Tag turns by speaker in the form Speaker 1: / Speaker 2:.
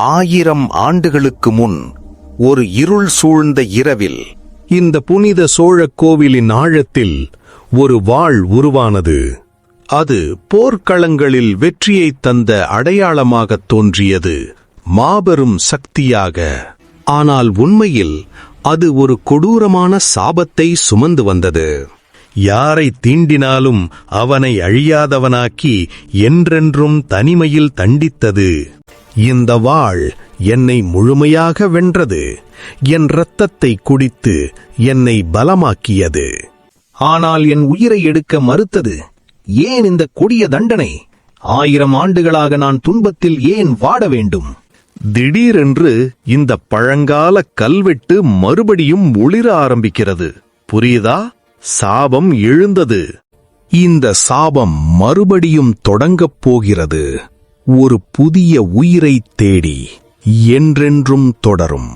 Speaker 1: ஆயிரம் ஆண்டுகளுக்கு முன் ஒரு இருள் சூழ்ந்த இரவில்
Speaker 2: இந்த புனித சோழக் கோவிலின் ஆழத்தில் ஒரு வாள் உருவானது. அது போர்க்களங்களில் வெற்றியைத் தந்த அடையாளமாகத் தோன்றியது. மாபெரும் சக்தியாக. ஆனால் உண்மையில் அது ஒரு கொடூரமான சாபத்தை சுமந்து வந்தது. யாரை தீண்டினாலும் அவனை அழியாதவனாக்கி என்றென்றும் தனிமையில் தண்டித்தது. இந்த வாள் என்னை முழுமையாக வென்றது. என் இரத்தத்தை குடித்து என்னை பலமாக்கியது.
Speaker 3: ஆனால் என் உயிரை எடுக்க மறுத்தது ஏன் இந்த கொடிய தண்டனை? ஆயிரம் ஆண்டுகளாக நான் துன்பத்தில் ஏன் வாட வேண்டும்?
Speaker 2: திடீரென்று இந்த பழங்கால கல்வெட்டு மறுபடியும் ஒளிர ஆரம்பிக்கிறது. புரியுதா? சாபம் எழுந்தது. இந்த சாபம் மறுபடியும் தொடங்கப் போகிறது. ஒரு புதிய உயிரைத் தேடி என்றென்றும் தொடரும்.